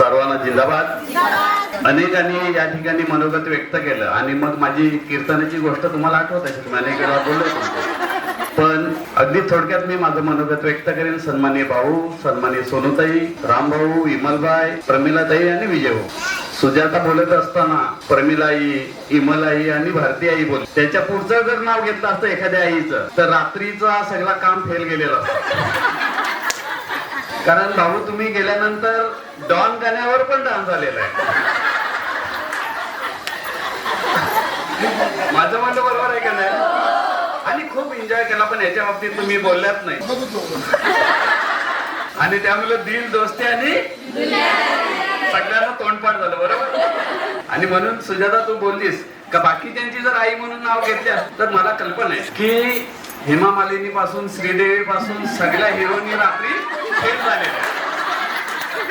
सर्वांना जिंदाबाद. अनेकांनी या ठिकाणी मनोगत व्यक्त केलं आणि मग माझी कीर्तनाची गोष्ट तुम्हाला आठवत असेल मी अनेक वेळा बोललो पण अगदी थोडक्यात मी माझं मनोगत व्यक्त करेन. सन्मान्य भाऊ सन्मान्य सोनूताई रामभाऊ इमलबाई प्रमिलाताई आणि विजयभाऊ सुजाता बोलत असताना प्रमिलाई इमलाई आणि भारती आई बोल त्याच्या पुढचं जर नाव घेतलं असतं एखाद्या आईचं तर रात्रीचा सगळा काम फेल गेलेला असतं. कारण भाऊ तुम्ही गेल्यानंतर डॉन गाण्यावर पण डान्स झालेला आहे. माझं म्हणणं बरोबर आहे का नाही? आणि खूप एन्जॉय केला पण याच्या बाबतीत तुम्ही बोलल्यात नाही. आणि त्यामुळे दिल दोस्ती आणि सगळ्यांना तोंडपाठ झालं बरोबर? आणि म्हणून सुजाता तू बोललीस का बाकी त्यांची जर आई म्हणून नाव घेतली तर मला कल्पना आहे. की हेमा मालिनी पासून श्रीदेवी पासून सगळ्या हिरोनी रात्री फेल झालेल्या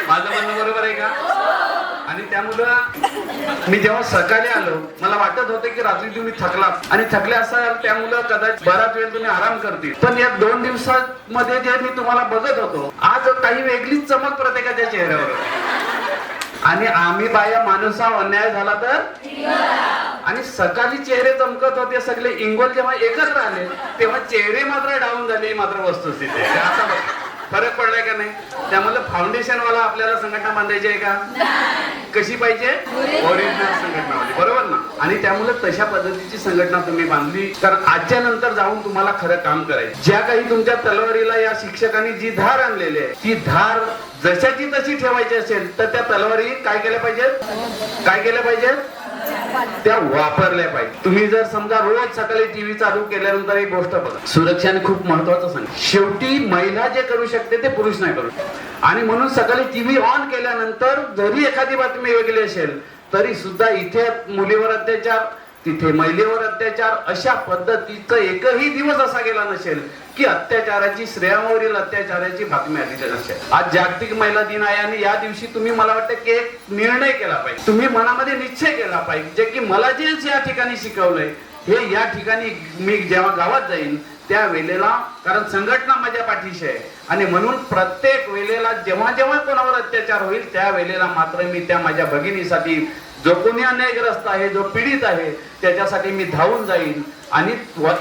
माझं म्हणणं बरोबर आहे का? आणि त्यामुळं मी जेव्हा सकाळी आलो मला वाटत होतं की रात्री तुम्ही थकला. आणि थकले असाल त्यामुळं कदाचित बराच वेळ तुम्ही आराम करतील. पण या दोन दिवसांमध्ये जे मी तुम्हाला बघत होतो आज काही वेगळीच चमक प्रत्येकाच्या चेहऱ्यावर आणि आम्ही बाया माणूस अन्याय झाला तर? आणि सकाळी चेहरे चमकत होते सगळे इंगोल जेव्हा एकत्र आले तेव्हा चेहरे मात्र डाऊन झाले ही मात्र वस्तुस्थिती आहे. आता फरक पडलाय का नाही? त्यामुळे फाउंडेशन वाला आपल्याला संघटना बांधायची आहे का? कशी पाहिजे? ओरिजिनल संघटना बरोबर ना? आणि त्यामुळे तशा पद्धतीची संघटना तुम्ही बांधली कारण आजच्या नंतर जाऊन तुम्हाला खरं काम करायचं. ज्या काही तुमच्या तलवारीला या शिक्षकांनी जी धार आणलेली आहे ती धार जशाची तशी ठेवायची असेल तर त्या तलवारी काय केल्या पाहिजेत? काय केल्या पाहिजेत? त्या वापरल्या पाहिजे. तुम्ही जर समजा रोज सकाळी टीव्ही चालू केल्यानंतर एक गोष्ट बघा. सुरक्षाने खूप महत्वाचं सांग शेवटी महिला जे करू शकते ते पुरुष नाही करू शकत. आणि म्हणून सकाळी टीव्ही ऑन केल्यानंतर जरी एखादी बातमी वेगळी असेल तरी सुद्धा इथे मुलीवर अत्याचार तिथे महिलेवर अत्याचार अशा पद्धतीचा एकही दिवस असा गेला नसेल की अत्याचाराची श्रेयावरील अत्याचाराची बातमी आली नसेल. आज जागतिक महिला दिन आहे आणि या दिवशी तुम्ही मला वाटतं की एक निर्णय केला पाहिजे. तुम्ही मनामध्ये निश्चय केला पाहिजे जे की मला जे या ठिकाणी शिकवलंय हे या ठिकाणी मी जेव्हा गावात जाईन त्या वेळेला कारण संघटना माझ्या पाठीशी आहे. आणि म्हणून प्रत्येक वेळेला जेव्हा जेव्हा कोणावर अत्याचार होईल त्या वेळेला मात्र मी त्या माझ्या भगिनीसाठी जो कोणी अन्यायग्रस्त आहे जो पीडित आहे त्याच्यासाठी मी धावून जाईन आणि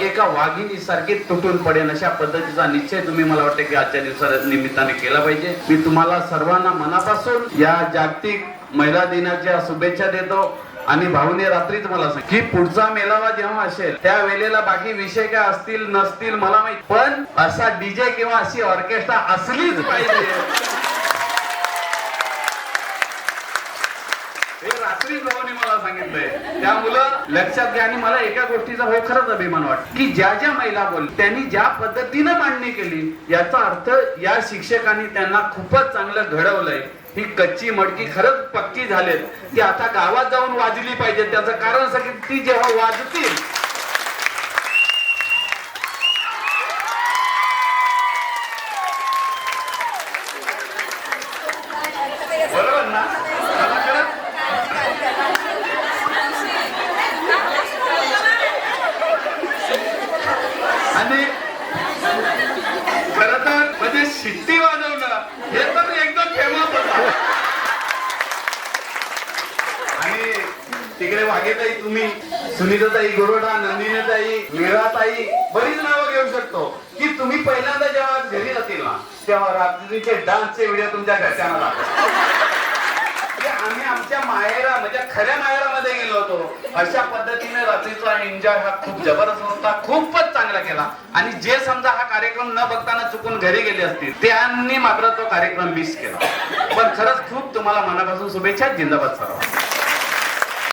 एका वाघिणी सारखी तुटून पडेन अशा पद्धतीचा निश्चय तुम्ही मला वाटतं की आजच्या दिवसा निमित्ताने केला पाहिजे. मी तुम्हाला सर्वांना मनापासून या जागतिक महिला दिनाच्या शुभेच्छा देतो आणि भाऊने रात्रीच मला सांग की पुढचा मेळावा जेव्हा असेल त्या वेळेला बाकी विषय काय असतील नसतील मला माहीत पण असा डीजे किंवा अशी ऑर्केस्ट्रा असलीच पाहिजे. गोष्टी रात्री मला सांगितलंय. त्यामुळं लक्षात घ्या आणि मला एका गोष्टीचा हो खरंच अभिमान वाटतो. की ज्या ज्या महिला बोल त्यांनी ज्या पद्धतीनं मांडणी केली याचा अर्थ या शिक्षकांनी त्यांना खूपच चांगलं घडवलंय. ही कच्ची मडकी खरंच पक्की झालेत. ती आता गावात जाऊन वाजली पाहिजे त्याचं कारण असं की ती जेव्हा वाजतील बरोबर ना? आणि खर तर म्हणजे शिट्टी वाजवणं हे तर एकदम फेमस होत. आणि तिकडे वाघेताई तुम्ही सुनीताताई गोरोडा नंदिनीताई मीराताई बरीच नावं घेऊ शकतो. की तुम्ही पहिल्यांदा जेव्हा घरी जातील ना तेव्हा रात्रीचे डान्सचे व्हिडिओ तुमच्या घरच्यांना म्हणजे आम्ही आमच्या माहेरा खऱ्या माहेरामध्ये गेलो होतो. अशा पद्धतीने रात्रीचा एन्जॉय हा खूप जबरदस्त होता खूपच चांगला केला. आणि जे समजा हा कार्यक्रम न बघताना चुकून घरी गेले असतील त्यांनी मात्र तो कार्यक्रम मिस केला. पण खरंच खूप तुम्हाला मनापासून शुभेच्छा जिंदाबाद सर्व